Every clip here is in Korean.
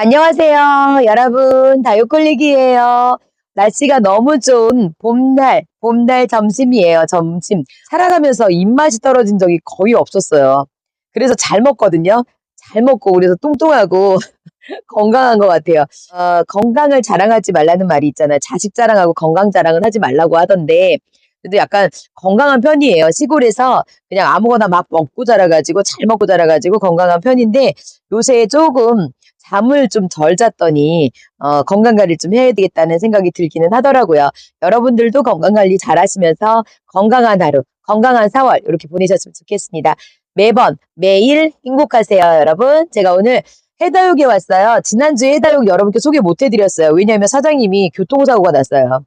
안녕하세요. 여러분, 다육걸리기예요. 날씨가 너무 좋은 봄날, 봄날 점심이에요. 점심. 살아가면서 입맛이 떨어진 적이 거의 없었어요. 그래서 잘 먹거든요. 잘 먹고 그래서 뚱뚱하고 건강한 것 같아요. 어, 건강을 자랑하지 말라는 말이 있잖아요. 자식 자랑하고 건강 자랑은 하지 말라고 하던데 그래도 약간 건강한 편이에요. 시골에서 그냥 아무거나 막 먹고 자라가지고 잘 먹고 자라가지고 건강한 편인데 요새 조금 잠을 좀 덜 잤더니 어, 건강 관리를 좀 해야 되겠다는 생각이 들기는 하더라고요. 여러분들도 건강 관리 잘 하시면서 건강한 하루, 건강한 4월 이렇게 보내셨으면 좋겠습니다. 매번 매일 행복하세요, 여러분. 제가 오늘 해다육에 왔어요. 지난주에 해다육 여러분께 소개 못 해드렸어요. 왜냐하면 사장님이 교통사고가 났어요.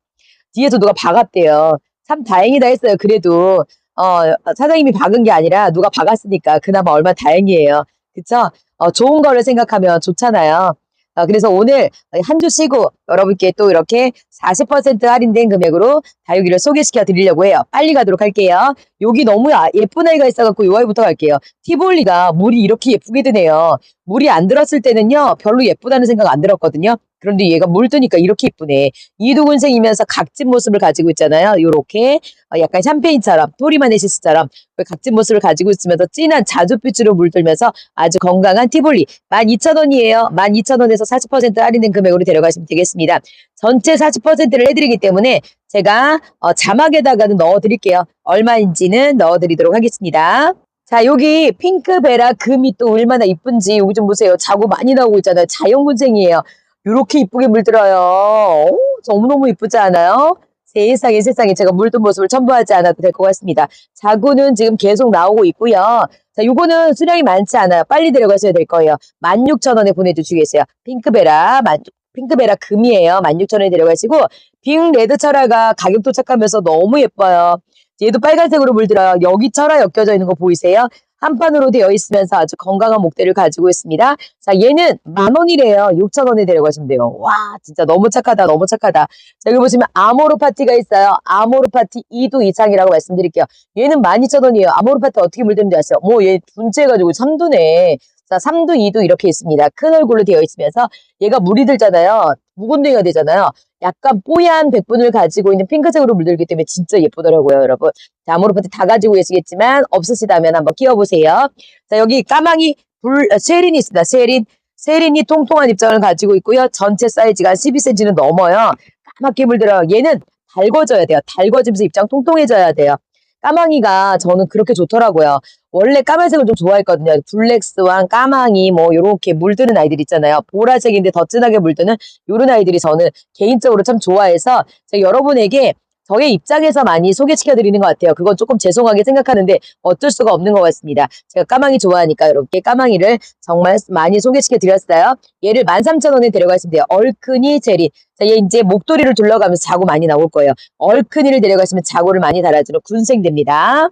뒤에서 누가 박았대요. 참 다행이다 했어요. 그래도 어, 사장님이 박은 게 아니라 누가 박았으니까 그나마 얼마나 다행이에요. 그쵸? 어, 좋은 거를 생각하면 좋잖아요. 어, 그래서 오늘 한 주 쉬고 여러분께 또 이렇게 40% 할인된 금액으로 다육이를 소개시켜 드리려고 해요. 빨리 가도록 할게요. 여기 너무 아- 예쁜 아이가 있어갖고 요 아이부터 갈게요. 티볼리가 물이 이렇게 예쁘게 드네요. 물이 안 들었을 때는요, 별로 예쁘다는 생각 안 들었거든요. 그런데 얘가 물 뜨니까 이렇게 이쁘네. 이두근생이면서 각진 모습을 가지고 있잖아요. 요렇게 어, 약간 샴페인처럼 토리마네시스처럼 그 각진 모습을 가지고 있으면서 진한 자주빛으로 물들면서 아주 건강한 티볼리 12,000원이에요. 12,000원에서 40% 할인된 금액으로 데려가시면 되겠습니다. 전체 40%를 해드리기 때문에 제가 어, 자막에다가는 넣어드릴게요. 얼마인지는 넣어드리도록 하겠습니다. 자 여기 핑크베라 금이 또 얼마나 이쁜지 여기 좀 보세요. 자구 많이 나오고 있잖아요. 자연군생이에요. 이렇게 이쁘게 물들어요. 오, 너무너무 이쁘지 않아요? 세상에 세상에 제가 물든 모습을 첨부하지 않아도 될 것 같습니다. 자구는 지금 계속 나오고 있고요. 자, 요거는 수량이 많지 않아요. 빨리 데려가셔야 될 거예요. 16,000원에 보내주시겠어요. 핑크베라, 만, 핑크베라 금이에요. 16,000원에 데려가시고, 빅 레드 철화가 가격 도착하면서 너무 예뻐요. 얘도 빨간색으로 물들어요. 여기 철화 엮여져 있는 거 보이세요? 한 판으로 되어 있으면서 아주 건강한 목대를 가지고 있습니다. 자, 얘는 만 원이래요. 6천 원에 데려가시면 돼요. 와, 진짜 너무 착하다, 너무 착하다. 자, 여기 보시면 아모르 파티가 있어요. 아모르 파티 2도 이상이라고 말씀드릴게요. 얘는 12,000원이에요. 아모르 파티 어떻게 물든지 아세요? 뭐, 얘 분재해가지고 3두네. 자, 3두, 2두 이렇게 있습니다. 큰 얼굴로 되어 있으면서 얘가 물이 들잖아요. 묵은둥이가 되잖아요. 약간 뽀얀 백분을 가지고 있는 핑크색으로 물들기 때문에 진짜 예쁘더라고요, 여러분. 자, 아모르 파티 다 가지고 계시겠지만 없으시다면 한번 끼워보세요. 자, 여기 까망이 불, 어, 세린이 있습니다. 세린. 세린이 통통한 입장을 가지고 있고요. 전체 사이즈가 12cm는 넘어요. 까맣게 물들어요. 얘는 달궈져야 돼요. 달궈지면서 입장 통통해져야 돼요. 까망이가 저는 그렇게 좋더라고요. 원래 까만색을 좀 좋아했거든요. 블랙스완, 까망이 뭐 요렇게 물드는 아이들 있잖아요. 보라색인데 더 진하게 물드는 요런 아이들이 저는 개인적으로 참 좋아해서 제가 여러분에게 저의 입장에서 많이 소개시켜 드리는 것 같아요. 그건 조금 죄송하게 생각하는데 어쩔 수가 없는 것 같습니다. 제가 까망이 좋아하니까 이렇게 까망이를 정말 많이 소개시켜 드렸어요. 얘를 13,000원에 데려가시면 돼요. 얼큰이 제리. 자, 얘 이제 목도리를 둘러가면서 자고 많이 나올 거예요. 얼큰이를 데려가시면 자고를 많이 달아주는 군생됩니다.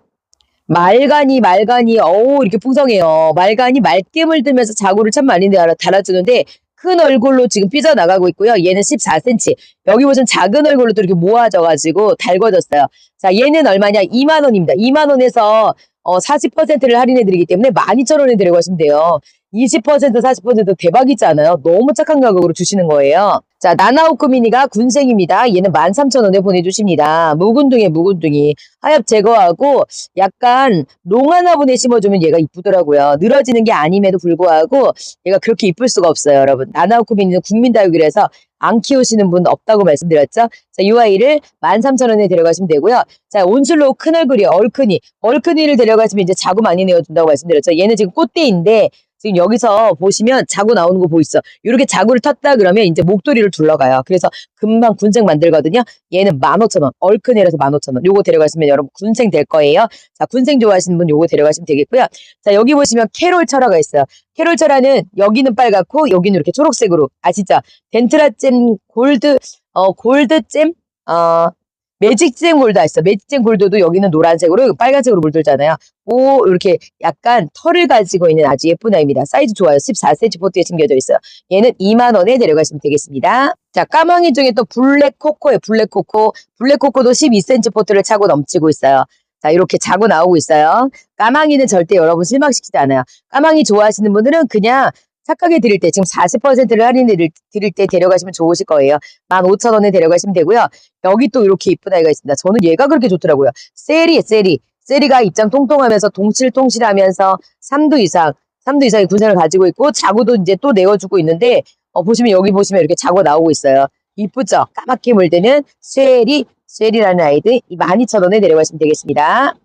말간이 말간이 어우 이렇게 풍성해요. 말간이 맑게 물들면서 자구를 참 많이 달아- 달아주는데 큰 얼굴로 지금 삐져나가고 있고요. 얘는 14cm. 여기 보시면 작은 얼굴로 또 이렇게 모아져가지고 달궈졌어요. 자 얘는 얼마냐? 2만원입니다. 2만원에서 어, 40%를 할인해드리기 때문에 12,000원에 데려가시면 돼요. 20% 40% 대박이지 않아요? 너무 착한 가격으로 주시는 거예요. 자, 나나오크 미니가 군생입니다. 얘는 13,000원에 보내주십니다. 묵은둥이 묵은둥이. 하엽 제거하고 약간 롱 하나분에 심어주면 얘가 이쁘더라고요. 늘어지는 게 아님에도 불구하고 얘가 그렇게 이쁠 수가 없어요, 여러분. 나나오크 미니는 국민다육이라서 안 키우시는 분 없다고 말씀드렸죠? 자, 이 아이를 13,000원에 데려가시면 되고요. 자, 온슬로우 큰 얼굴이 얼큰이. 얼큰이를 데려가시면 이제 자구 많이 내어준다고 말씀드렸죠? 얘는 지금 꽃대인데 지금 여기서 보시면 자구 나오는 거 보이시죠? 이렇게 자구를 텄다 그러면 이제 목도리를 둘러가요. 그래서 금방 군생 만들거든요. 얘는 15,000원. 얼큰이라서 15,000원. 요거 데려가시면 여러분 군생 될 거예요. 자, 군생 좋아하시는 분 요거 데려가시면 되겠고요. 자, 여기 보시면 캐롤 철화가 있어요. 캐롤 철화는 여기는 빨갛고 여기는 이렇게 초록색으로 아시죠? 덴트라잼 골드 어 골드잼 어 매직잼 골드 있어. 매직잼 골드도 여기는 노란색으로 빨간색으로 물들잖아요. 오 이렇게 약간 털을 가지고 있는 아주 예쁜 아이입니다. 사이즈 좋아요. 14cm 포트에 숨겨져 있어요. 얘는 2만 원에 데려가시면 되겠습니다. 자 까망이 중에 또 블랙 코코예요. 블랙 코코. 블랙 코코도 12cm 포트를 차고 넘치고 있어요. 자 이렇게 자고 나오고 있어요. 까망이는 절대 여러분 실망시키지 않아요. 까망이 좋아하시는 분들은 그냥 착하게 드릴 때 지금 40%를 할인해 드릴- 때 데려가시면 좋으실 거예요. 15,000원에 데려가시면 되고요. 여기 또 이렇게 이쁜 아이가 있습니다. 저는 얘가 그렇게 좋더라고요. 세리, 세리. 세리가 입장 통통하면서 동실통실하면서 3도 이상, 3도 이상의 군생을 가지고 있고 자구도 이제 또 내어주고 있는데 어, 보시면 여기 보시면 이렇게 자고 나오고 있어요. 이쁘죠? 까맣게 물드는 쇠리, 쇠리라는 아이들 12,000원에 내려가시면 되겠습니다.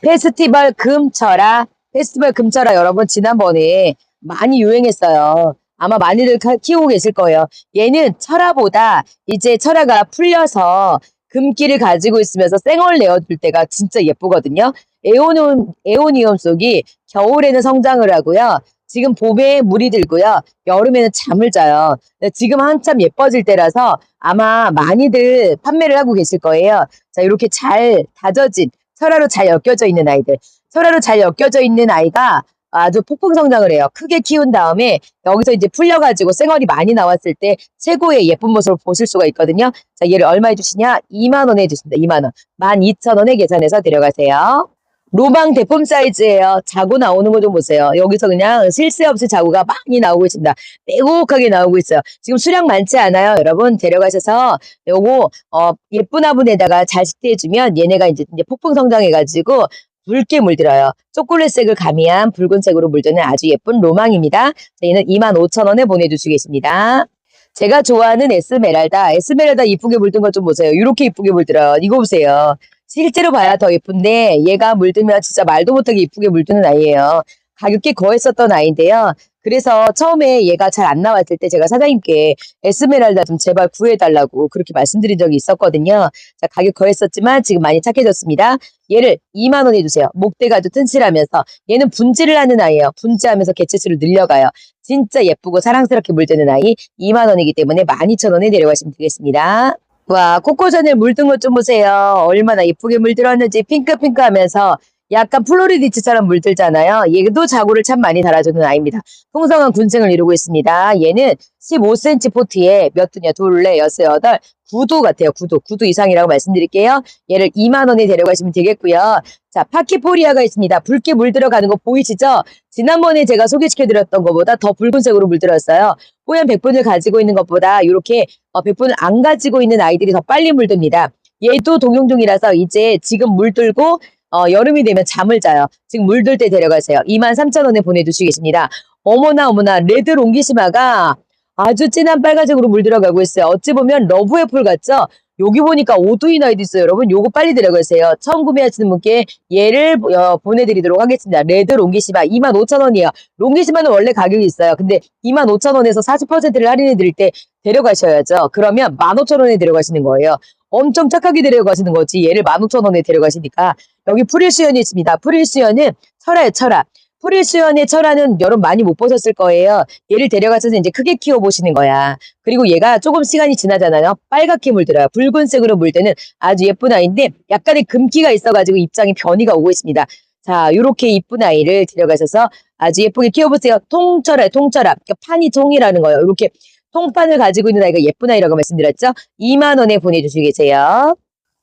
페스티벌 금철아, 페스티벌 금철아 여러분 지난번에 많이 유행했어요. 아마 많이들 가- 키우고 계실 거예요. 얘는 철화보다 이제 철화가 풀려서 금기를 가지고 있으면서 쌩얼 내어줄 때가 진짜 예쁘거든요. 에오니움, 에오니움 속이 겨울에는 성장을 하고요. 지금 봄에 물이 들고요. 여름에는 잠을 자요. 지금 한참 예뻐질 때라서 아마 많이들 판매를 하고 계실 거예요. 자, 이렇게 잘 다져진 철화로 잘 엮여져 있는 아이들. 철화로 잘 엮여져 있는 아이가 아주 폭풍 성장을 해요. 크게 키운 다음에 여기서 이제 풀려가지고 쌩얼이 많이 나왔을 때 최고의 예쁜 모습을 보실 수가 있거든요. 자, 얘를 얼마에 주시냐? 2만 원에 해주십니다. 2만 원. 12,000원에 계산해서 데려가세요. 로망 대품 사이즈예요. 자고 나오는 거 좀 보세요. 여기서 그냥 쉴새 없이 자구가 많이 나오고 있습니다. 빼곡하게 나오고 있어요. 지금 수량 많지 않아요. 여러분 데려가셔서 요거 어, 예쁜 화분에다가 잘 식대해주면 얘네가 이제, 이제 폭풍 성장해가지고 붉게 물들어요. 초콜릿색을 가미한 붉은색으로 물드는 아주 예쁜 로망입니다. 자, 얘는 25,000원에 보내주시겠습니다. 제가 좋아하는 에스메랄다. 에스메랄다 이쁘게 물든 것 좀 보세요. 이렇게 이쁘게 물들어요. 이거 보세요. 실제로 봐야 더 예쁜데 얘가 물들면 진짜 말도 못하게 이쁘게 물드는 아이예요. 가격이 거했었던 아이인데요. 그래서 처음에 얘가 잘 안 나왔을 때 제가 사장님께 에스메랄다 좀 제발 구해달라고 그렇게 말씀드린 적이 있었거든요. 자, 가격 거했었지만 지금 많이 착해졌습니다. 얘를 2만 원 해주세요. 목대가 아주 튼실하면서 얘는 분지를 하는 아이예요. 분지하면서 개체수를 늘려가요. 진짜 예쁘고 사랑스럽게 물드는 아이 2만 원이기 때문에 12,000원에 내려가시면 되겠습니다. 와 코코전을 물든 것 좀 보세요. 얼마나 예쁘게 물들었는지 핑크핑크하면서 약간 플로리디츠처럼 물들잖아요. 얘도 자구를 참 많이 달아주는 아이입니다. 풍성한 군생을 이루고 있습니다. 얘는 15cm 포트에 몇 두냐 둘레 여섯 여덟 구두 같아요. 구두 구두 이상이라고 말씀드릴게요. 얘를 2만 원에 데려가시면 되겠고요. 자 파키포리아가 있습니다. 붉게 물들어가는 거 보이시죠? 지난번에 제가 소개시켜드렸던 것보다 더 붉은색으로 물들었어요. 뽀얀 백분을 가지고 있는 것보다 이렇게 어, 백분을 안 가지고 있는 아이들이 더 빨리 물듭니다. 얘도 동용종이라서 이제 지금 물들고 어, 여름이 되면 잠을 자요. 지금 물들 때 데려가세요. 23,000원에 보내주시겠습니다. 어머나 어머나 레드 롱기시마가 아주 진한 빨간색으로 물들어가고 있어요. 어찌 보면 러브애플 같죠? 여기 보니까 오두인 아이도 있어요. 여러분 요거 빨리 데려가세요. 처음 구매하시는 분께 얘를 어, 보내드리도록 하겠습니다. 레드 롱기시마 25,000원이에요. 롱기시마는 원래 가격이 있어요. 근데 25,000원에서 40%를 할인해 드릴 때 데려가셔야죠. 그러면 15,000원에 데려가시는 거예요. 엄청 착하게 데려가시는 거지. 얘를 15,000원에 데려가시니까 여기 프릴수연이 있습니다. 프릴수연은 철화예요, 철화. 프릴수연의 철화는 여러분 많이 못 보셨을 거예요. 얘를 데려가서 이제 크게 키워보시는 거야. 그리고 얘가 조금 시간이 지나잖아요. 빨갛게 물들어요. 붉은색으로 물때는 아주 예쁜 아이인데 약간의 금기가 있어가지고 입장에 변이가 오고 있습니다. 자, 요렇게 이쁜 아이를 데려가셔서 아주 예쁘게 키워보세요. 통철화, 통철화. 그러니까 판이 통이라는 거예요. 이렇게 통판을 가지고 있는 아이가 예쁜 아이라고 말씀드렸죠? 2만 원에 보내주시겠어요?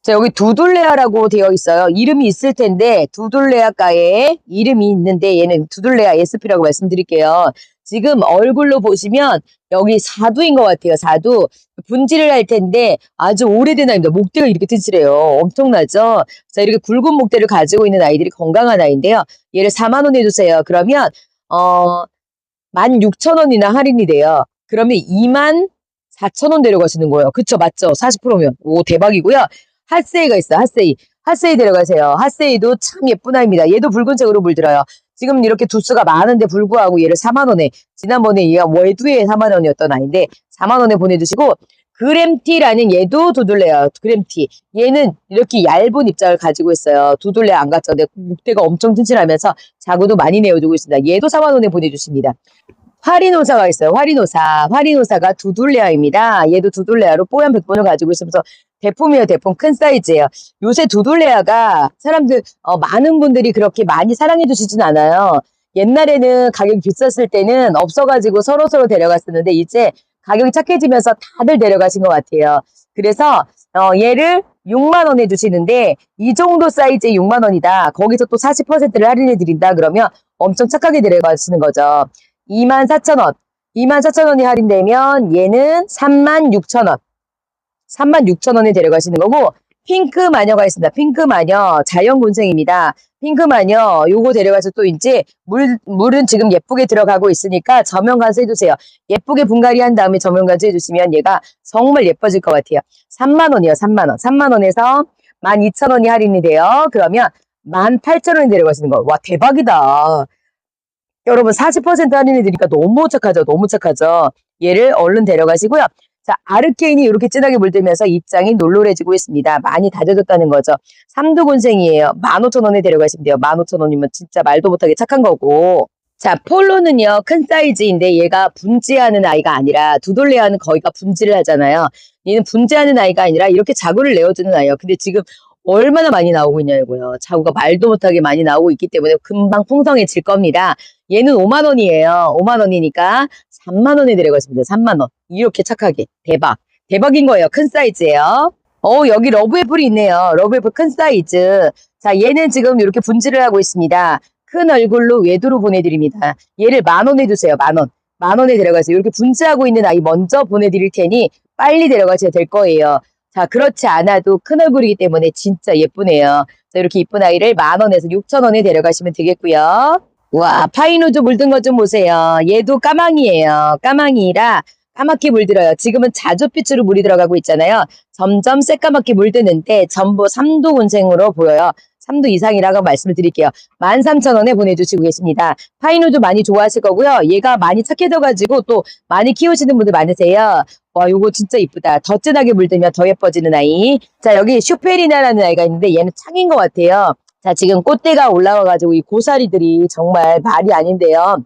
자, 여기 두둘레아라고 되어 있어요. 이름이 있을 텐데 두둘레아가에 이름이 있는데 얘는 두둘레아 SP라고 말씀드릴게요. 지금 얼굴로 보시면 여기 사두인 것 같아요. 사두. 분질을 할 텐데 아주 오래된 아이입니다. 목대가 이렇게 튼실해요. 엄청나죠? 자, 이렇게 굵은 목대를 가지고 있는 아이들이 건강한 아이인데요. 얘를 4만 원 해주세요. 그러면 어 16,000원이나 할인이 돼요. 그러면 2만 4천원 데려가시는 거예요. 그쵸, 맞죠? 40%면. 오, 대박이고요. 핫세이가 있어요, 핫세이. 핫세이 데려가세요. 핫세이도 참 예쁜 아이입니다. 얘도 붉은색으로 물들어요. 지금 이렇게 두수가 많은데 불구하고 얘를 4만원에, 지난번에 얘가 월두에 4만원이었던 아이인데, 4만원에 보내주시고, 그램티라는 얘도 두둘레요. 그램티. 얘는 이렇게 얇은 입장을 가지고 있어요. 두둘레 안 갔죠. 근데 목대가 엄청 튼실하면서 자구도 많이 내어주고 있습니다. 얘도 4만원에 보내주십니다. 화리노사가 있어요. 화리노사. 화리노사가 두둘레아입니다. 얘도 두둘레아로 뽀얀 백본을 가지고 있으면서 대품이에요. 대품 큰 사이즈예요. 요새 두둘레아가 사람들 어, 많은 분들이 그렇게 많이 사랑해 주시진 않아요. 옛날에는 가격이 비쌌을 때는 없어가지고 서로서로 데려갔었는데 이제 가격이 착해지면서 다들 데려가신 것 같아요. 그래서 어, 얘를 6만 원에 주시는데 이 정도 사이즈에 6만 원이다. 거기서 또 40%를 할인해 드린다. 그러면 엄청 착하게 데려가시는 거죠. 24,000원. 24,000원이 할인되면 얘는 36,000원. 36,000원에 데려가시는 거고 핑크 마녀가 있습니다. 핑크 마녀 자연곤생입니다. 핑크 마녀 요거 데려가서 또 이제 물 물은 지금 예쁘게 들어가고 있으니까 저면 간수 해주세요. 예쁘게 분갈이 한 다음에 저면 간수 해주시면 얘가 정말 예뻐질 것 같아요. 3만 원이요. 3만 원. 3만 원에서 12,000원이 할인이 돼요. 그러면 18,000원이 데려가시는 거. 와 대박이다. 여러분 40% 할인해 드리니까 너무 착하죠. 너무 착하죠. 얘를 얼른 데려가시고요. 자, 아르케인이 이렇게 진하게 물들면서 입장이 놀놀해지고 있습니다. 많이 다져졌다는 거죠. 삼두곤생이에요. 15,000원에 데려가시면 돼요. 15,000원이면 진짜 말도 못하게 착한 거고. 자, 폴로는요, 큰 사이즈인데 얘가 분지하는 아이가 아니라 두돌레아는 거의가 분지를 하잖아요. 얘는 분지하는 아이가 아니라 이렇게 자구를 내어주는 아이예요. 근데 지금 얼마나 많이 나오고 있냐고요. 자구가 말도 못하게 많이 나오고 있기 때문에 금방 풍성해질 겁니다. 얘는 5만 원이에요. 5만 원이니까 3만 원에 데려가십니다. 3만 원. 이렇게 착하게. 대박. 대박인 거예요. 큰 사이즈예요. 어, 여기 러브애플이 있네요. 러브애플 큰 사이즈. 자, 얘는 지금 이렇게 분질을 하고 있습니다. 큰 얼굴로 외도로 보내드립니다. 얘를 만 원에 주세요. 만 원. 만 원에 데려가세요. 이렇게 분지하고 있는 아이 먼저 보내드릴 테니 빨리 데려가셔야 될 거예요. 자, 그렇지 않아도 큰 얼굴이기 때문에 진짜 예쁘네요. 자, 이렇게 이쁜 아이를 만 원에서 6천 원에 데려가시면 되겠고요. 와, 파이노즈 물든 것좀 보세요. 얘도 까망이에요. 까망이라 까맣게 물들어요. 지금은 자주빛으로 물이 들어가고 있잖아요. 점점 새까맣게 물드는데 전부 3도 운생으로 보여요. 3도 이상이라고 말씀을 드릴게요. 13,000원에 보내주시고 계십니다. 파이노즈 많이 좋아하실 거고요. 얘가 많이 착해져가지고 또 많이 키우시는 분들 많으세요. 와, 요거 진짜 이쁘다. 더 진하게 물들면 더 예뻐지는 아이. 자, 여기 슈페리나라는 아이가 있는데 얘는 창인 것 같아요. 자, 지금 꽃대가 올라와 가지고 이 고사리들이 정말 말이 아닌데요.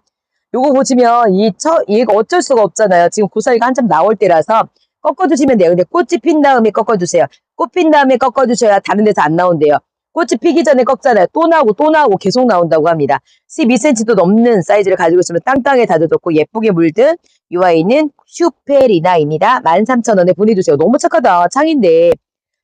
요거 보시면 이 처, 얘가 어쩔 수가 없잖아요. 지금 고사리가 한참 나올 때라서 꺾어주시면 돼요. 근데 꽃이 핀 다음에 꺾어주세요. 꽃 핀 다음에 꺾어주셔야 다른 데서 안 나온대요. 꽃이 피기 전에 꺾잖아요. 또 나오고 또 나오고 계속 나온다고 합니다. 12cm도 넘는 사이즈를 가지고 있으면 땅땅에 다져줬고 예쁘게 물든 이 아이는 슈페리나입니다. 13,000원에 보내주세요. 너무 착하다. 창인데.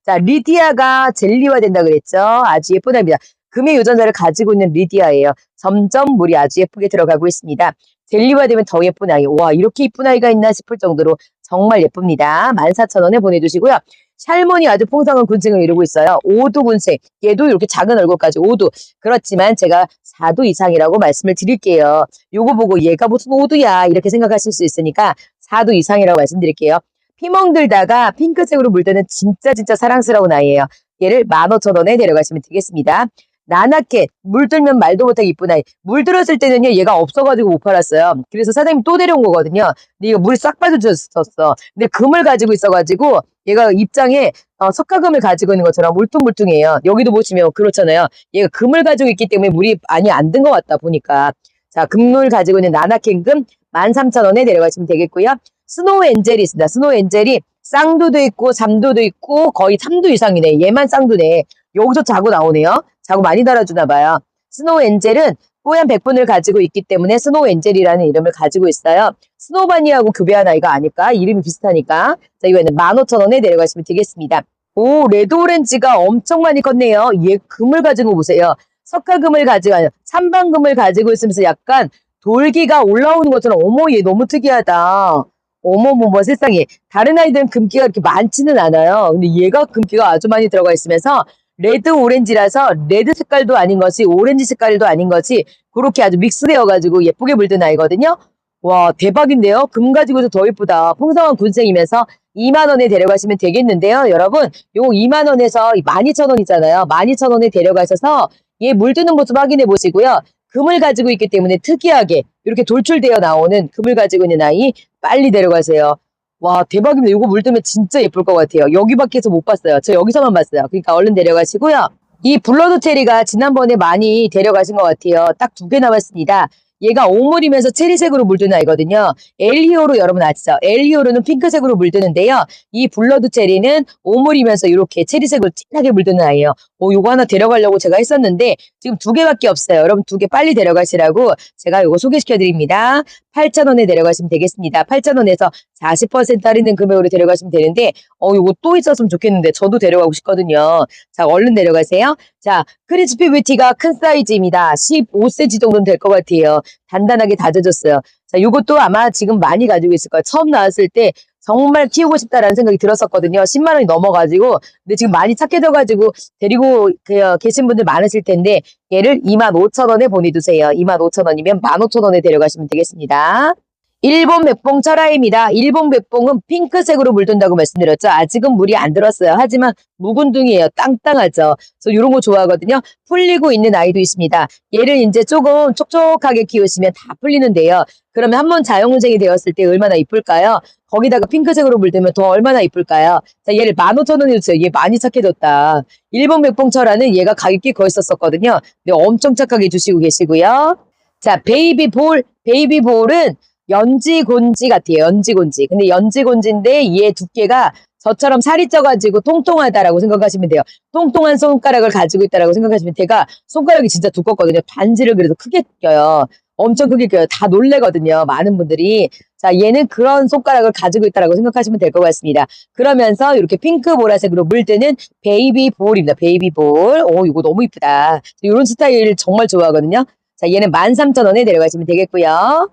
자, 리디아가 젤리화 된다 그랬죠. 아주 예쁘답니다. 금의 유전자를 가지고 있는 리디아예요. 점점 물이 아주 예쁘게 들어가고 있습니다. 젤리화 되면 더 예쁜 아이. 와, 이렇게 예쁜 아이가 있나 싶을 정도로 정말 예쁩니다. 14,000원에 보내주시고요. 샬몬이 아주 풍성한 군생을 이루고 있어요. 5도 군생. 얘도 이렇게 작은 얼굴까지 5도. 그렇지만 제가 4도 이상이라고 말씀을 드릴게요. 요거 보고 얘가 무슨 5도야 이렇게 생각하실 수 있으니까 4도 이상이라고 말씀드릴게요. 피멍들다가 핑크색으로 물드는 진짜 진짜 사랑스러운 아이예요. 얘를 15,000원에 데려가시면 되겠습니다. 나나캣 물들면 말도 못하게 이쁜 아이. 물들었을 때는요 얘가 없어가지고 못 팔았어요. 그래서 사장님 또 데려온 거거든요. 근데 이거 물이 싹 빠져줬었어. 근데 금을 가지고 있어가지고 얘가 입장에 어, 석가금을 가지고 있는 것처럼 물뚱물뚱해요. 여기도 보시면 그렇잖아요. 얘가 금을 가지고 있기 때문에 물이 많이 안 든 것 같다 보니까. 자 금을 가지고 있는 나나캔 금 13,000원에 데려가시면 되겠고요 스노우 엔젤이 있습니다 스노우 엔젤이 쌍두도 있고 잠두도 있고 거의 3두 이상이네 얘만 쌍두네 여기서 자고 나오네요 자고 많이 달아주나 봐요. 스노우 엔젤은 뽀얀 백분을 가지고 있기 때문에 스노우 엔젤이라는 이름을 가지고 있어요. 스노바니하고 교배한 아이가 아닐까? 이름이 비슷하니까. 자, 이거는 15,000원에 내려가시면 되겠습니다. 오, 레드 오렌지가 엄청 많이 컸네요. 얘 금을 가지고 보세요. 석가금을 가지고, 삼방금을 가지고 있으면서 약간 돌기가 올라오는 것처럼, 어머, 얘 너무 특이하다. 어머머머 세상에. 다른 아이들은 금기가 이렇게 많지는 않아요. 근데 얘가 금기가 아주 많이 들어가 있으면서 레드 오렌지라서 레드 색깔도 아닌 것이 오렌지 색깔도 아닌 것이 그렇게 아주 믹스되어 가지고 예쁘게 물든 아이거든요. 와 대박인데요. 금 가지고도 더 예쁘다. 풍성한 군생이면서 2만원에 데려가시면 되겠는데요. 여러분 요 2만원에서 12,000원이잖아요. 12,000원에 데려가셔서 얘 물드는 모습 확인해 보시고요. 금을 가지고 있기 때문에 특이하게 이렇게 돌출되어 나오는 금을 가지고 있는 아이 빨리 데려가세요. 와 대박입니다. 이거 물들면 진짜 예쁠 것 같아요. 여기 밖에서 못 봤어요. 저 여기서만 봤어요. 그러니까 얼른 데려가시고요. 이 블러드 체리가 지난번에 많이 데려가신 것 같아요. 딱 두 개 남았습니다. 얘가 오물이면서 체리색으로 물드는 아이거든요. 엘리오로 여러분 아시죠? 엘리오로는 핑크색으로 물드는데요. 이 블러드 체리는 오물이면서 이렇게 체리색으로 진하게 물드는 아이예요. 오, 요거 하나 데려가려고 제가 했었는데 지금 두 개밖에 없어요. 여러분 두 개 빨리 데려가시라고 제가 요거 소개시켜 드립니다. 8,000원에 데려가시면 되겠습니다. 8,000원에서 40% 할인된 금액으로 데려가시면 되는데 어 요거 또 있었으면 좋겠는데 저도 데려가고 싶거든요. 자 얼른 데려가세요. 자 크리스피 뷰티가 큰 사이즈입니다. 15cm 정도는 될 것 같아요. 단단하게 다져줬어요. 자, 요것도 아마 지금 많이 가지고 있을 거예요. 처음 나왔을 때 정말 키우고 싶다라는 생각이 들었었거든요. 10만 원이 넘어가지고 근데 지금 많이 착해져가지고 데리고 그, 계신 분들 많으실 텐데 얘를 2만 5천 원에 보내주세요. 2만 5천 원이면 1만 5천 원에 데려가시면 되겠습니다. 일본 백봉 철화입니다. 일본 백봉은 핑크색으로 물든다고 말씀드렸죠. 아직은 물이 안 들었어요. 하지만 묵은둥이에요. 땅땅하죠. 그래서 이런 거 좋아하거든요. 풀리고 있는 아이도 있습니다. 얘를 이제 조금 촉촉하게 키우시면 다 풀리는데요. 그러면 한번 자연훈생이 되었을 때 얼마나 이쁠까요? 거기다가 핑크색으로 물들면 더 얼마나 이쁠까요? 자, 얘를 15,000원에 주세요. 얘 많이 착해졌다. 일본 백봉철화는 얘가 가격이 거의 썼었거든요. 근데 엄청 착하게 주시고 계시고요. 자, 베이비 볼. 베이비 볼은 연지곤지 같아요. 연지곤지. 근데 연지곤지인데 얘 두께가 저처럼 살이 쪄가지고 통통하다라고 생각하시면 돼요. 통통한 손가락을 가지고 있다라고 생각하시면 돼가 손가락이 진짜 두껍거든요. 반지를 그래도 크게 껴요. 엄청 크게 껴요. 다 놀래거든요. 많은 분들이. 자, 얘는 그런 손가락을 가지고 있다라고 생각하시면 될 것 같습니다. 그러면서 이렇게 핑크 보라색으로 물드는 베이비 볼입니다. 베이비 볼. 오, 이거 너무 이쁘다. 이런 스타일 정말 좋아하거든요. 자, 얘는 13,000원에 내려가시면 되겠고요.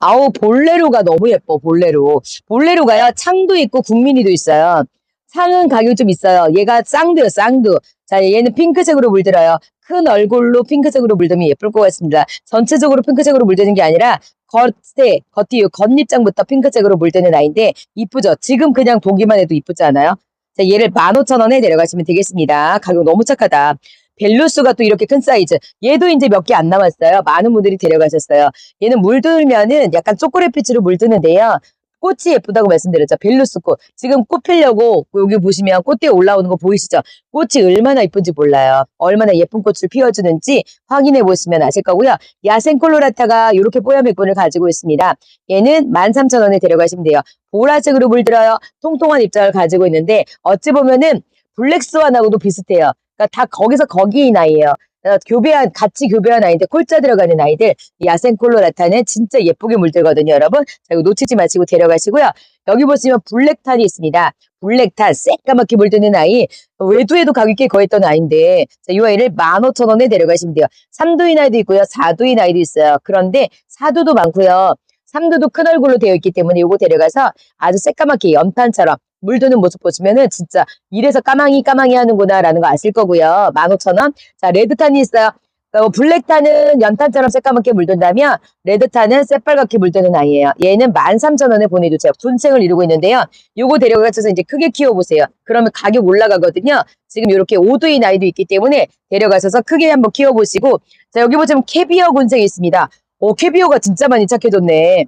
아우, 볼레로가 너무 예뻐, 볼레로. 볼레로가요, 창도 있고 국민이도 있어요. 창은 가격이 좀 있어요. 얘가 쌍두요, 쌍두. 자, 얘는 핑크색으로 물들어요. 큰 얼굴로 핑크색으로 물들면 예쁠 것 같습니다. 전체적으로 핑크색으로 물드는 게 아니라 겉에, 겉이 겉잎장부터 핑크색으로 물드는 아이인데 이쁘죠? 지금 그냥 보기만 해도 이쁘지 않아요? 자, 얘를 15,000원에 내려가시면 되겠습니다. 가격 너무 착하다. 벨루스가 또 이렇게 큰 사이즈. 얘도 이제 몇 개 안 남았어요. 많은 분들이 데려가셨어요. 얘는 물들면은 약간 초콜릿 빛으로 물드는데요. 꽃이 예쁘다고 말씀드렸죠. 벨루스 꽃. 지금 꽃 피려고 여기 보시면 꽃대에 올라오는 거 보이시죠? 꽃이 얼마나 예쁜지 몰라요. 얼마나 예쁜 꽃을 피워주는지 확인해 보시면 아실 거고요. 야생 콜로라타가 이렇게 뽀얀 백분을 가지고 있습니다. 얘는 13,000원에 데려가시면 돼요. 보라색으로 물들어요. 통통한 입장을 가지고 있는데 어찌 보면은 블랙스완하고도 비슷해요. 그러니까 다 거기서 거기인 아이예요. 어, 교배한 같이 교배한 아이인데 콜자 들어가는 아이들 야생 콜로라타는 진짜 예쁘게 물들거든요, 여러분. 자, 이거 놓치지 마시고 데려가시고요. 여기 보시면 블랙탄이 있습니다. 블랙탄 새까맣게 물드는 아이 외두에도 가격이 거했던 아이인데 자, 이 아이를 15,000원에 데려가시면 돼요. 3두인 아이도 있고요. 4두인 아이도 있어요. 그런데 4두도 많고요. 3두도 큰 얼굴로 되어 있기 때문에 이거 데려가서 아주 새까맣게 연탄처럼 물드는 모습 보시면은 진짜 이래서 까망이 까망이 하는구나라는 거 아실 거고요. 15,000원. 자, 레드탄이 있어요. 어, 블랙탄은 연탄처럼 새까맣게 물든다면 레드탄은 새빨갛게 물드는 아이예요. 얘는 13,000원에 보내주세요. 분생을 이루고 있는데요. 요거 데려가셔서 이제 크게 키워보세요. 그러면 가격 올라가거든요. 지금 이렇게 5두인 아이도 있기 때문에 데려가셔서 크게 한번 키워보시고 자 여기 보시면 캐비어 군생이 있습니다. 오 캐비어가 진짜 많이 착해졌네.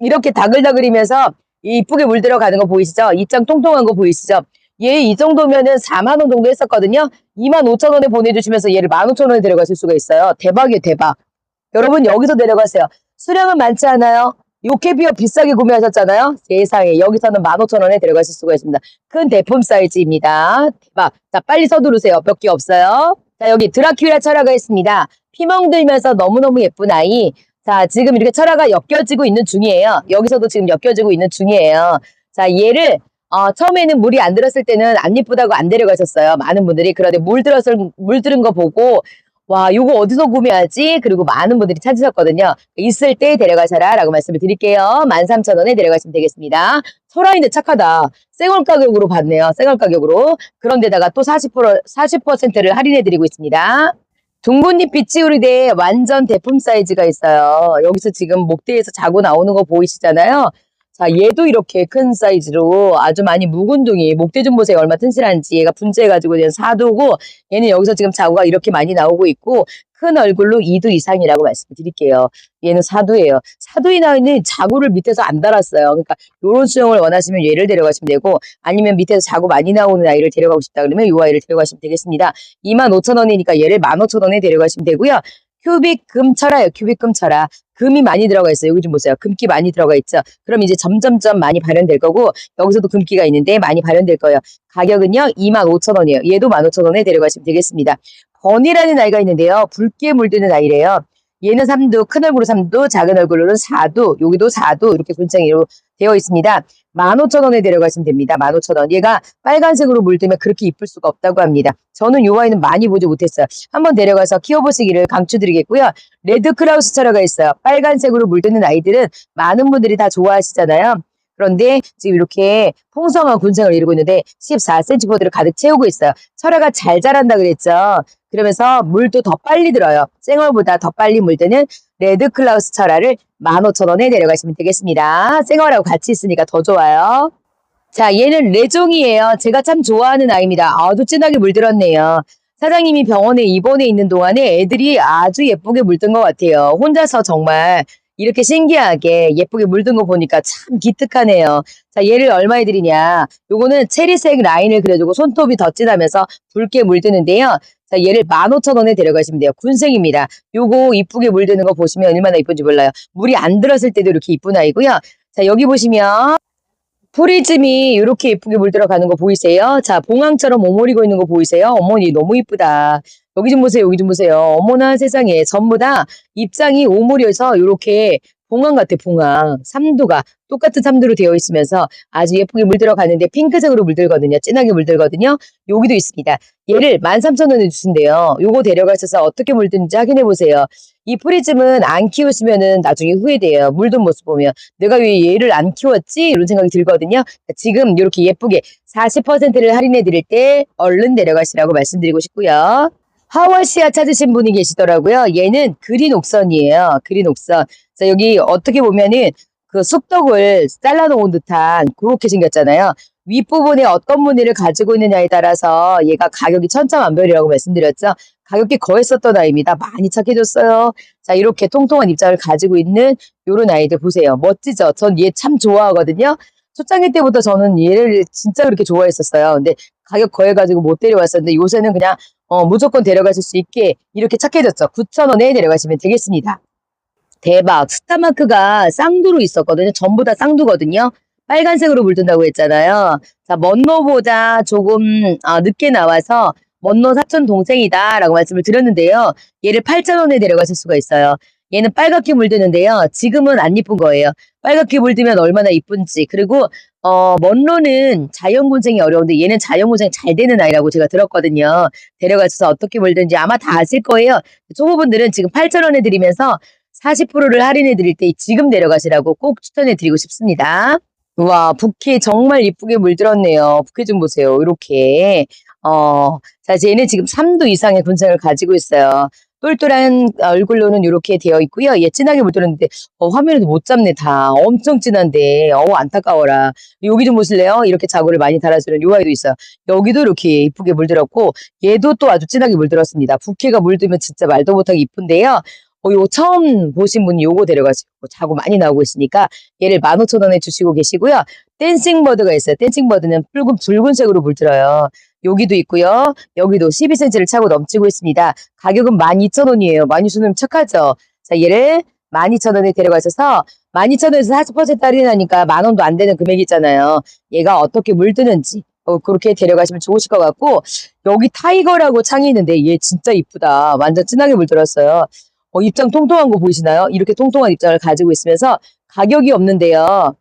이렇게 다글다글이면서 이쁘게 물들어가는 거 보이시죠? 입장 통통한 거 보이시죠? 얘 이 정도면은 4만 원 정도 했었거든요. 2만 5천 원에 보내주시면서 얘를 1만 5천 원에 데려가실 수가 있어요. 대박이에요, 대박. 여러분 여기서 내려가세요. 수량은 많지 않아요. 요캐비어 비싸게 구매하셨잖아요. 세상에 여기서는 15,000원에 데려가실 수가 있습니다. 큰 대품 사이즈입니다. 대박. 자 빨리 서두르세요. 몇 개 없어요. 자 여기 드라큘라 철화가 있습니다. 피멍 들면서 너무너무 예쁜 아이. 자 지금 이렇게 철화가 엮여지고 있는 중이에요. 여기서도 지금 엮여지고 있는 중이에요. 자 얘를 어, 처음에는 물이 안 들었을 때는 안 예쁘다고 안 데려가셨어요. 많은 분들이. 그런데 물 들었을, 물 들은 거 보고, 와, 요거 어디서 구매하지? 그리고 많은 분들이 찾으셨거든요. 있을 때 데려가셔라. 라고 말씀을 드릴게요. 13,000원에 데려가시면 되겠습니다. 설아인데 착하다. 생얼 가격으로 받네요. 생얼 가격으로. 그런데다가 또 40%, 40%를 할인해드리고 있습니다. 둥근잎 비치우리대 완전 대품 사이즈가 있어요. 여기서 지금 목대에서 자고 나오는 거 보이시잖아요. 자, 얘도 이렇게 큰 사이즈로 아주 많이 묵은둥이, 목대 좀 보세요. 얼마 튼실한지. 얘가 분재해가지고 얘는 사두고, 얘는 여기서 지금 자구가 이렇게 많이 나오고 있고, 큰 얼굴로 2두 이상이라고 말씀드릴게요. 얘는 사두예요. 사두인 아이는 자구를 밑에서 안 달았어요. 그러니까 요런 수영을 원하시면 얘를 데려가시면 되고, 아니면 밑에서 자구 많이 나오는 아이를 데려가고 싶다 그러면 요 아이를 데려가시면 되겠습니다. 25,000원이니까 얘를 15,000원에 데려가시면 되고요. 큐빅 금철화예요. 큐빅 금철화. 금이 많이 들어가 있어요. 여기 좀 보세요. 금기 많이 들어가 있죠. 그럼 이제 점점점 많이 발현될 거고 여기서도 금기가 있는데 많이 발현될 거예요. 가격은요. 25,000원이에요. 얘도 15,000원에 데려가시면 되겠습니다. 버니라는 아이가 있는데요. 붉게 물드는 아이래요. 얘는 3두, 큰 얼굴로 3두, 작은 얼굴로는 4두, 여기도 4두 이렇게 군창이로 되어 있습니다. 15,000원에 데려가시면 됩니다. 15,000원. 얘가 빨간색으로 물들면 그렇게 이쁠 수가 없다고 합니다. 저는 요 아이는 많이 보지 못했어요. 한번 데려가서 키워보시기를 강추드리겠고요. 레드 크라우스 철화가 있어요. 빨간색으로 물드는 아이들은 많은 분들이 다 좋아하시잖아요. 그런데 지금 이렇게 풍성한 군생을 이루고 있는데 14cm 포드를 가득 채우고 있어요. 철화가 잘 자란다 그랬죠. 그러면서 물도 더 빨리 들어요. 생얼보다 더 빨리 물드는 레드 클라우스 철화를 15,000원에 내려가시면 되겠습니다. 생얼하고 같이 있으니까 더 좋아요. 자, 얘는 레종이에요. 제가 참 좋아하는 아이입니다. 아주 진하게 물들었네요. 사장님이 병원에 입원해 있는 동안에 애들이 아주 예쁘게 물든 것 같아요. 혼자서 정말 이렇게 신기하게 예쁘게 물든 거 보니까 참 기특하네요. 자, 얘를 얼마에 드리냐. 요거는 체리색 라인을 그려주고 손톱이 더 진하면서 붉게 물드는데요. 자, 얘를 15,000원에 데려가시면 돼요. 군생입니다. 요거 이쁘게 물드는 거 보시면 얼마나 이쁜지 몰라요. 물이 안 들었을 때도 이렇게 이쁜 아이고요. 자, 여기 보시면 프리즘이 이렇게 예쁘게 물들어가는 거 보이세요? 자, 봉황처럼 오므리고 있는 거 보이세요? 어머니 너무 이쁘다. 여기 좀 보세요. 여기 좀 보세요. 어머나 세상에 전부 다 입장이 오므려서 이렇게 봉황 같아, 봉황. 삼두가 똑같은 삼두로 되어 있으면서 아주 예쁘게 물들어가는데 핑크색으로 물들거든요. 진하게 물들거든요. 여기도 있습니다. 얘를 13,000원에 주신대요. 요거 데려가셔서 어떻게 물드는지 확인해 보세요. 이 프리즘은 안 키우시면은 나중에 후회돼요. 물든 모습 보면 내가 왜 얘를 안 키웠지? 이런 생각이 들거든요. 지금 이렇게 예쁘게 40%를 할인해 드릴 때 얼른 데려가시라고 말씀드리고 싶고요. 하와시아 찾으신 분이 계시더라고요. 얘는 그린 옥선이에요. 그린 옥선. 자, 여기 어떻게 보면은 그 쑥떡을 잘라놓은 듯한 그렇게 생겼잖아요. 윗부분에 어떤 무늬를 가지고 있느냐에 따라서 얘가 가격이 천차만별이라고 말씀드렸죠. 가격이 거했었던 아이입니다. 많이 착해졌어요. 자, 이렇게 통통한 입장을 가지고 있는 요런 아이들 보세요. 멋지죠? 전 얘 참 좋아하거든요. 초창기 때부터 저는 얘를 진짜 그렇게 좋아했었어요. 근데 가격 거해가지고 못 데려왔었는데 요새는 그냥 어, 무조건 데려가실 수 있게 이렇게 착해졌죠. 9,000원에 데려가시면 되겠습니다. 대박. 스타마크가 쌍두로 있었거든요. 전부 다 쌍두거든요. 빨간색으로 물든다고 했잖아요. 자, 먼노보다 조금 아, 늦게 나와서 먼노 사촌 동생이다 라고 말씀을 드렸는데요. 얘를 8,000원에 데려가실 수가 있어요. 얘는 빨갛게 물드는데요. 지금은 안 이쁜 거예요. 빨갛게 물들면 얼마나 이쁜지. 그리고 어, 먼로는 자연군생이 어려운데 얘는 자연군생이 잘 되는 아이라고 제가 들었거든요. 데려가셔서 어떻게 물든지 아마 다 아실 거예요. 초보분들은 지금 8,000원에 드리면서 40%를 할인해 드릴 때 지금 데려가시라고 꼭 추천해 드리고 싶습니다. 우와, 부케 정말 이쁘게 물들었네요. 부케 좀 보세요. 이렇게. 어, 자, 쟤는 지금 3도 이상의 군생을 가지고 있어요. 똘똘한 얼굴로는 이렇게 되어 있고요. 얘 진하게 물들었는데 어, 화면에도 못 잡네 다. 엄청 진한데 어 안타까워라. 여기 좀 보실래요? 이렇게 자구를 많이 달아주는 요 아이도 있어요. 여기도 이렇게 이쁘게 물들었고 얘도 또 아주 진하게 물들었습니다. 부케가 물들면 진짜 말도 못하게 이쁜데요. 어, 요 처음 보신 분이 요거 데려가시고 자구 많이 나오고 있으니까 얘를 15,000원에 주시고 계시고요. 댄싱 버드가 있어요. 댄싱 버드는 붉은, 붉은색으로 물들어요. 여기도 있고요. 여기도 12cm를 차고 넘치고 있습니다. 가격은 12,000원이에요. 12,000원 착하죠? 자, 얘를 12,000원에 데려가셔서 12,000원에서 40% 할인하니까 만 원도 안 되는 금액이잖아요. 얘가 어떻게 물드는지 어, 그렇게 데려가시면 좋으실 것 같고 여기 타이거라고 창이 있는데 얘 진짜 이쁘다. 완전 진하게 물들었어요. 어, 입장 통통한 거 보이시나요? 이렇게 통통한 입장을 가지고 있으면서 가격이 없는데요.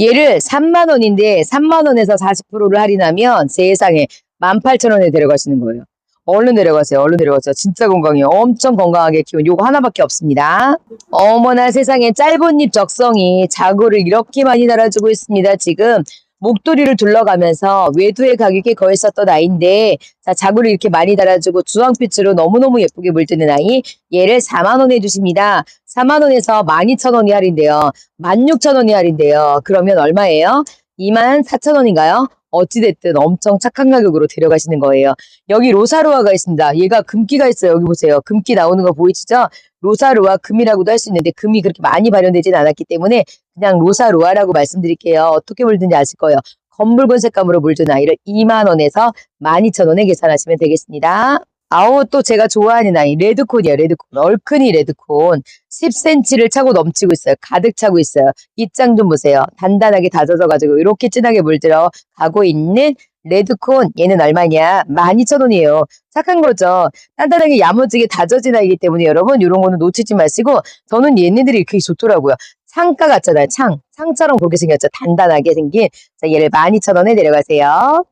얘를 3만 원인데 3만 원에서 40%를 할인하면 세상에 18,000원에 데려가시는 거예요. 얼른 내려가세요. 얼른 내려가세요. 진짜 건강해요. 엄청 건강하게 키운 요거 하나밖에 없습니다. 어머나 세상에 짧은 잎 적성이 자구를 이렇게 많이 달아주고 있습니다. 지금 목도리를 둘러가면서 외두의 가격이 거했었던 아이인데 자 자구를 이렇게 많이 달아주고 주황빛으로 너무너무 예쁘게 물드는 아이 얘를 4만원에 주십니다. 4만원에서 12,000원이 할인돼요. 16,000원이 할인돼요. 그러면 얼마예요? 24,000원인가요? 어찌됐든 엄청 착한 가격으로 데려가시는 거예요. 여기 로사루아가 있습니다. 얘가 금기가 있어요. 여기 보세요. 금기 나오는 거 보이시죠? 로사루아 금이라고도 할 수 있는데 금이 그렇게 많이 발현되진 않았기 때문에 그냥 로사루아라고 말씀드릴게요. 어떻게 물든지 아실 거예요. 검붉은 색감으로 물든 아이를 2만원에서 12,000원에 계산하시면 되겠습니다. 아우 또 제가 좋아하는 아이 레드콘이에요. 레드콘. 얼큰이 레드콘. 10cm를 차고 넘치고 있어요. 가득 차고 있어요. 입장 좀 보세요. 단단하게 다져져 가지고 이렇게 진하게 물들어 가고 있는 레드콘 얘는 얼마냐? 12,000원이에요. 착한 거죠. 단단하게 야무지게 다져진 아이기 때문에 여러분 이런 거는 놓치지 마시고 저는 얘네들이 이렇게 좋더라고요. 창가 같잖아요. 창. 창처럼 그렇게 생겼죠. 단단하게 생긴. 자, 얘를 12,000원에 내려가세요.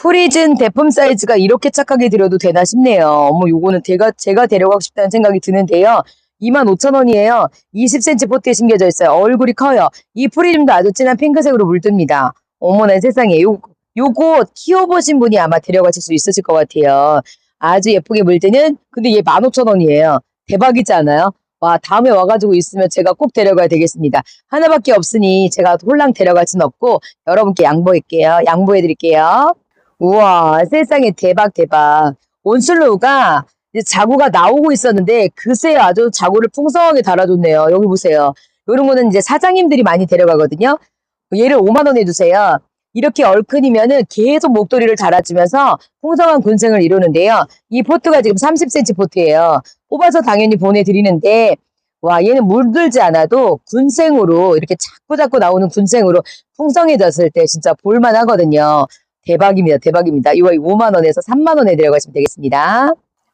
프리즌 대품 사이즈가 이렇게 착하게 드려도 되나 싶네요. 어머, 요거는 제가, 제가 데려가고 싶다는 생각이 드는데요. 25,000원이에요. 20cm 포트에 심겨져 있어요. 얼굴이 커요. 이 프리즘도 아주 진한 핑크색으로 물듭니다. 어머나 세상에. 요, 요거 키워보신 분이 아마 데려가실 수 있으실 것 같아요. 아주 예쁘게 물드는, 근데 얘 15,000원이에요. 대박이지 않아요? 와, 다음에 와가지고 있으면 제가 꼭 데려가야 되겠습니다. 하나밖에 없으니 제가 홀랑 데려갈 순 없고 여러분께 양보할게요. 양보해드릴게요. 우와, 세상에 대박, 대박. 온슬로우가 자구가 나오고 있었는데 그새 아주 자구를 풍성하게 달아줬네요. 여기 보세요. 이런 거는 이제 사장님들이 많이 데려가거든요. 얘를 5만원에 주세요. 이렇게 얼큰이면은 계속 목도리를 달아주면서 풍성한 군생을 이루는데요. 이 포트가 지금 30cm 포트예요. 뽑아서 당연히 보내드리는데 와 얘는 물들지 않아도 군생으로 이렇게 자꾸 자꾸 나오는 군생으로 풍성해졌을 때 진짜 볼만 하거든요. 대박입니다. 대박입니다. 이거 5만 원에서 3만 원에 데려가시면 되겠습니다.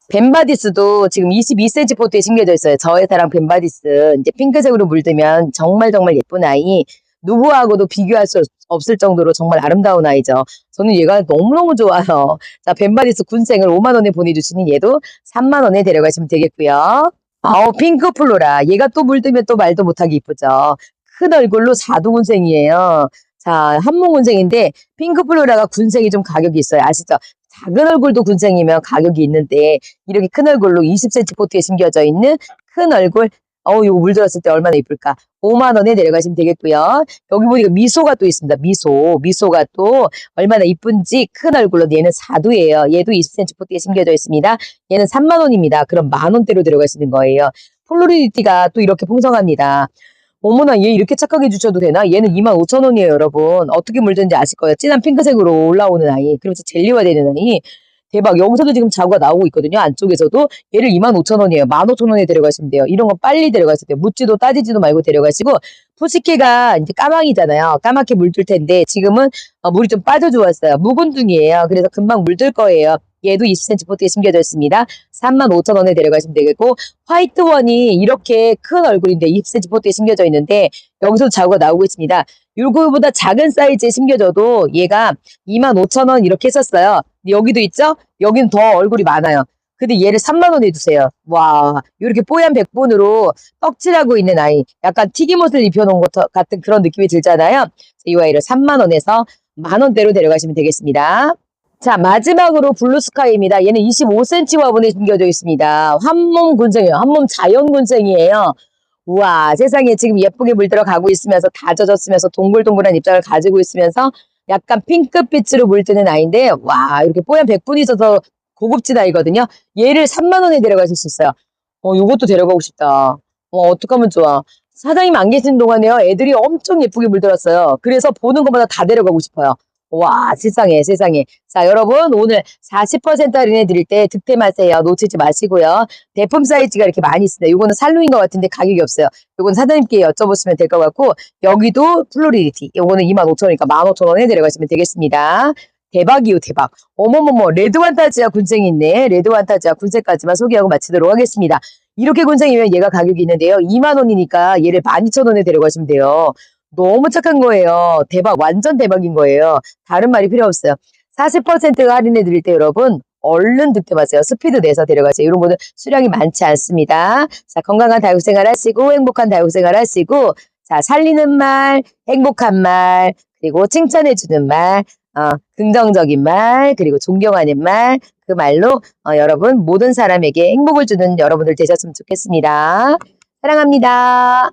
벤바디스도 지금 22cm 포트에 심겨져 있어요. 저의 사랑 벤바디스. 이제 핑크색으로 물들면 정말 정말 예쁜 아이. 누구하고도 비교할 수 없을 정도로 정말 아름다운 아이죠. 저는 얘가 너무너무 좋아요. 자, 벤바디스 군생을 5만 원에 보내주시는 얘도 3만 원에 데려가시면 되겠고요. 아우 핑크 플로라. 얘가 또 물들면 또 말도 못하게 이쁘죠. 큰 얼굴로 사두 군생이에요. 자, 한몸 군생인데 핑크 플로라가 군생이 좀 가격이 있어요. 아시죠? 작은 얼굴도 군생이면 가격이 있는데 이렇게 큰 얼굴로 20cm 포트에 심겨져 있는 큰 얼굴. 어우 이거 물들었을 때 얼마나 이쁠까? 5만 원에 내려가시면 되겠고요. 여기 보니까 미소가 또 있습니다. 미소. 미소가 또 얼마나 이쁜지 큰 얼굴로 얘는 사두예요. 얘도 20cm 포트에 심겨져 있습니다. 얘는 3만 원입니다. 그럼 만 원대로 들어가시는 거예요. 폴로리티가 또 이렇게 풍성합니다 어머나 얘 이렇게 착하게 주셔도 되나? 얘는 2만 5천 원이에요 여러분. 어떻게 물든지 아실 거예요. 진한 핑크색으로 올라오는 아이 그러면서 젤리화 되는 아이. 대박. 여기서도 지금 자구가 나오고 있거든요 안쪽에서도. 얘를 2만 5천 원이에요. 1만 5천 원에 데려가시면 돼요. 이런 거 빨리 데려가세요. 묻지도 따지지도 말고 데려가시고 푸시케가 이제 까망이잖아요. 까맣게 물들 텐데 지금은 어, 물이 좀 빠져 주었어요. 묵은둥이에요. 그래서 금방 물들 거예요 얘도 20cm 포트에 심겨져 있습니다. 3만 5천 원에 데려가시면 되겠고 화이트원이 이렇게 큰 얼굴인데 20cm 포트에 심겨져 있는데 여기서 자구가 나오고 있습니다. 요거보다 작은 사이즈에 심겨져도 얘가 2만 5천 원 이렇게 했었어요. 여기도 있죠? 여기는 더 얼굴이 많아요. 근데 얘를 3만 원에 주세요. 와 이렇게 뽀얀 백본으로 떡칠하고 있는 아이. 약간 튀김옷을 입혀놓은 것 같은 그런 느낌이 들잖아요. 이 아이를 3만 원에서 만 원대로 데려가시면 되겠습니다 자 마지막으로 블루스카이입니다. 얘는 25cm 화분에 심겨져 있습니다. 한몸 군생이에요. 한몸 자연 군생이에요. 우와 세상에 지금 예쁘게 물들어 가고 있으면서 다 젖었으면서 동글동글한 입장을 가지고 있으면서 약간 핑크빛으로 물드는 아이인데 와 이렇게 뽀얀 백분이 있어서 고급진 아이거든요. 얘를 3만 원에 데려가실 수 있어요. 어 요것도 데려가고 싶다. 어 어떡하면 좋아. 사장님 안 계신 동안에요. 애들이 엄청 예쁘게 물들었어요. 그래서 보는 것마다 다 데려가고 싶어요 와 세상에 세상에. 자 여러분 오늘 40% 할인해 드릴 때 득템하세요. 놓치지 마시고요. 대품 사이즈가 이렇게 많이 있습니다. 요거는 살루인 것 같은데 가격이 없어요. 요건 사장님께 여쭤보시면 될 것 같고 여기도 플로리티. 요거는 25,000원이니까 15,000원에 데려가시면 되겠습니다. 대박이요 대박. 어머머머 레드 완타지아 군생이 있네. 레드 완타지아 군생까지만 소개하고 마치도록 하겠습니다. 이렇게 군생이면 얘가 가격이 있는데요. 2만원이니까 얘를 12,000원에 데려가시면 돼요 너무 착한 거예요. 대박, 완전 대박인 거예요. 다른 말이 필요 없어요. 40% 할인해 드릴 때 여러분 얼른 득템하세요. 스피드 내서 데려가세요. 이런 거는 수량이 많지 않습니다. 자, 건강한 다육생활 하시고 행복한 다육생활 하시고 자, 살리는 말, 행복한 말, 그리고 칭찬해 주는 말, 어, 긍정적인 말, 그리고 존경하는 말, 그 말로 어, 여러분 모든 사람에게 행복을 주는 여러분들 되셨으면 좋겠습니다. 사랑합니다.